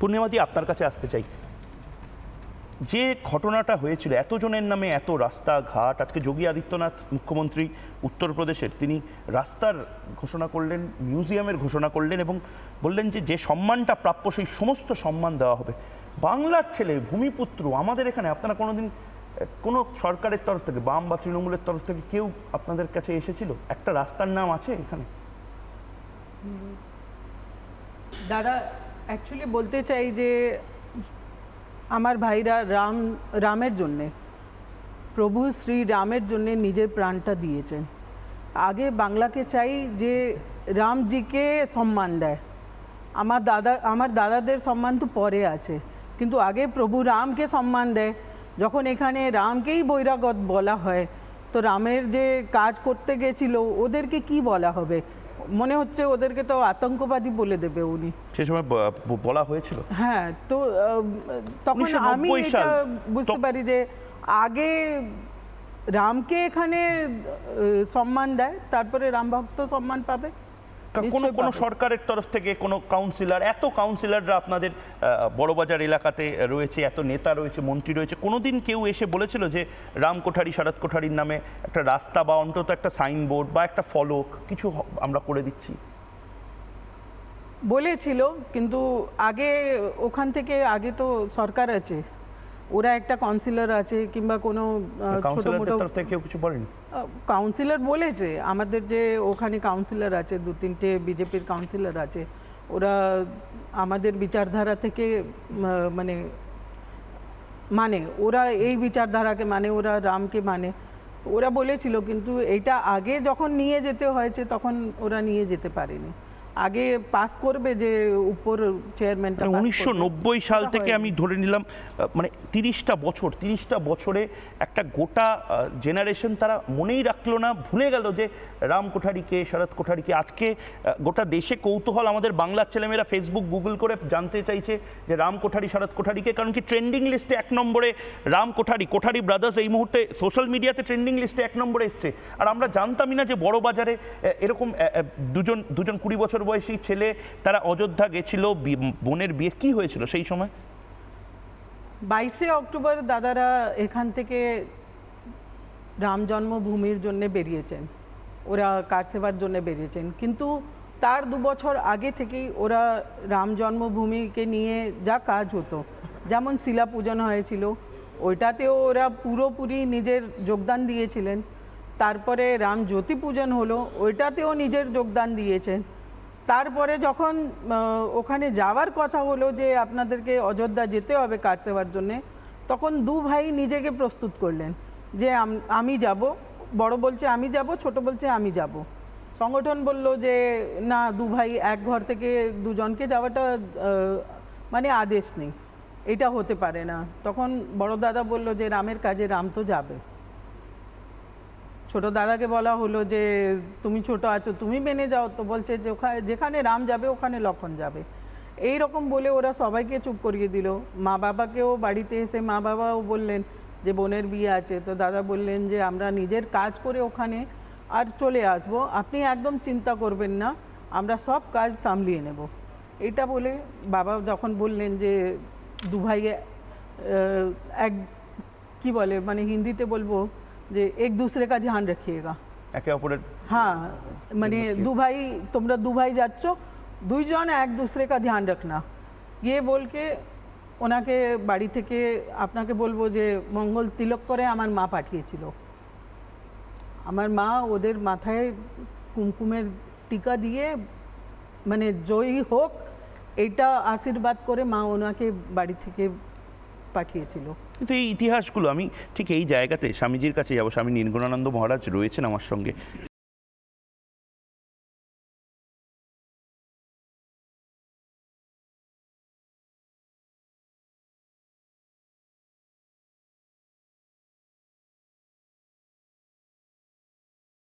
পূর্ণিমাদি আপনার কাছে আসতে চাই। যে ঘটনাটা হয়েছিল এতজনের নামে এত রাস্তা ঘাট আজকে যোগী আদিত্যনাথ মুখ্যমন্ত্রী উত্তরপ্রদেশের তিনি রাস্তার ঘোষণা করলেন মিউজিয়ামের ঘোষণা করলেন এবং বললেন যে যে সম্মানটা প্রাপ্য সেই সমস্ত সম্মান দেওয়া হবে। বাংলার ছেলে ভূমিপুত্র আমাদের এখানে আপনারা কোনোদিন আহ, কোনো সরকারের তরফ থেকে বাম বা তৃণমূলের তরফ থেকে কেউ আপনাদের কাছে এসেছিল? একটা রাস্তার নাম আছে এখানে? দাদা অ্যাকচুয়ালি বলতে চাই যে, আমার ভাইরা রাম, রামের জন্যে, প্রভু শ্রী রামের জন্যে নিজের প্রাণটা দিয়েছেন। আগে বাংলাকে চাই যে রামজিকে সম্মান দেয়। আমার দাদা, আমার দাদাদের সম্মান তো পরে আছে, কিন্তু আগে প্রভু রামকে সম্মান দেয়। যখন এখানে রামকেই বৈরাগত বলা হয়, তো রামের যে কাজ করতে গেছিল, ওদেরকে কি বলা হবে? মনে হচ্ছে ওদেরকে তো আতঙ্কবাদী বলে দেবে উনি। সে সময় বলা হয়েছিল। হ্যাঁ তো তখন আমি এটা বুঝতে পারি যে আগে রামকে এখানে সম্মান দেয় তারপরে রাম ভক্ত সম্মান পাবে। কোনো কোনো সরকারের তরফ থেকে কোনো কাউন্সিলর এত কাউন্সিলররা আপনাদের বড়বাজার এলাকাতে রয়েছে এত নেতা রয়েছে মন্ত্রী রয়েছে। কোনোদিন কেউ এসে বলেছিল যে রাম কোঠারি শরৎ কোঠারির নামে একটা রাস্তা বা অন্তত একটা সাইনবোর্ড বা একটা ফলক কিছু আমরা করে দিচ্ছি। বলেছিল কিন্তু আগে ওখান থেকে আগে তো সরকার আছে। ওরা একটা কাউন্সিলর আছে কিংবা কোনো ছোট মোটো কেউ কিছু বলেনি? কাউন্সিলর বলেছে আমাদের যে ওখানে কাউন্সিলর আছে দু তিনটে বিজেপির কাউন্সিলর আছে ওরা আমাদের বিচারধারা থেকে মানে মানে ওরা এই বিচারধারাকে মানে ওরা রামকে মানে। ওরা বলেছিল কিন্তু এটা আগে যখন নিয়ে যেতে হয়েছে তখন ওরা নিয়ে যেতে পারেনি। আগে পাস করবে যে উপর চেয়ারম্যানটা মানে উনিশশো নব্বই সাল থেকে আমি ধরে নিলাম মানে তিরিশটা বছর তিরিশটা বছরে একটা গোটা জেনারেশন তারা মনেই রাখল না ভুলে গেল যে রাম কোঠারিকে শরৎ কোঠারিকে। আজকে গোটা দেশে কৌতূহল আমাদের বাংলার ছেলেমেয়েরা ফেসবুক গুগল করে জানতে চাইছে যে রাম কোঠারি শরৎ কোঠারিকে কারণ কি ট্রেন্ডিং লিস্টে এক নম্বরে রাম কোঠারি কোঠারি ব্রাদার্স এই মুহূর্তে সোশ্যাল মিডিয়াতে ট্রেন্ডিং লিস্টে এক নম্বরে এসছে। আর আমরা জানতামই না যে বড় বাজারে এরকম দুজন দুজন কুড়ি বছর বয়সী ছেলে, তারা অযোধ্যা গেছিল বোনের বিয়ে, কি হয়েছিল সেই সময়? বাইশে অক্টোবর দাদারা এখান থেকে রাম জন্মভূমির জন্য বেরিয়েছেন। ওরা কার সেবার জন্য বেরিয়েছেন। কিন্তু তার দু বছর আগে থেকেই ওরা রাম জন্মভূমিকে নিয়ে যা কাজ হতো, যেমন শিলা পূজন হয়েছিল, ওইটাতেও ওরা পুরোপুরি নিজের যোগদান দিয়েছিলেন। তারপরে রাম জ্যোতি পূজন হলো, ওইটাতেও নিজের যোগদান দিয়েছেন। তারপরে যখন ওখানে যাওয়ার কথা হলো যে আপনাদেরকে অযোধ্যা যেতে হবে কার সেবার জন্যে, তখন দু ভাই নিজেকে প্রস্তুত করলেন যে আমি যাব, বড় বলছে আমি যাব, ছোট বলছে আমি যাব। সংগঠন বলল যে না, দু ভাই এক ঘর থেকে দুজনকে যাওয়াটা মানে আদেশ নেই, এটা হতে পারে না। তখন বড় দাদা বলল যে রামের কাজে রাম তো যাবে। ছোট দাদাকে বলা হলো যে তুমি ছোট আছো তুমি মেনে যাও। তো বলছে যে ওখানে যেখানে রাম যাবে ওখানে লক্ষণ যাবে। এই রকম বলে ওরা সবাইকে চুপ করিয়ে দিল। মা বাবাকেও বাড়িতে এসে মা বাবাও বললেন যে বোনের বিয়ে আছে। তো দাদা বললেন যে আমরা নিজের কাজ করে ওখানে আর চলে আসব। আপনি একদম চিন্তা করবেন না আমরা সব কাজ সামলিয়ে নেব। এটা বলে বাবা যখন বললেন যে দু ভাই আহ, এক কি বলে মানে হিন্দিতে বলব যে এক दूसरे का ध्यान रखिएगा একে অপরের হ্যাঁ মানে দু ভাই তোমরা দু ভাই যাচ্ছ দুইজন এক दूसरे का ध्यान रखना ইয়ে বলকে ওনাকে বাড়ি থেকে আপনাকে বলবো যে মঙ্গল তিলক করে আমার মা পাঠিয়েছিল আমার মা ওদের মাথায় কুমকুমের টিকা দিয়ে মানে জয়ী হোক এইটা আশীর্বাদ করে মা ওনাকে বাড়ি থেকে পাঠিয়েছিল। কিন্তু এই ইতিহাসগুলো, আমি ঠিক এই জায়গাতে স্বামীজির কাছে যাব। স্বামী নির্গুণানন্দ মহারাজ রয়েছেন আমার সঙ্গে।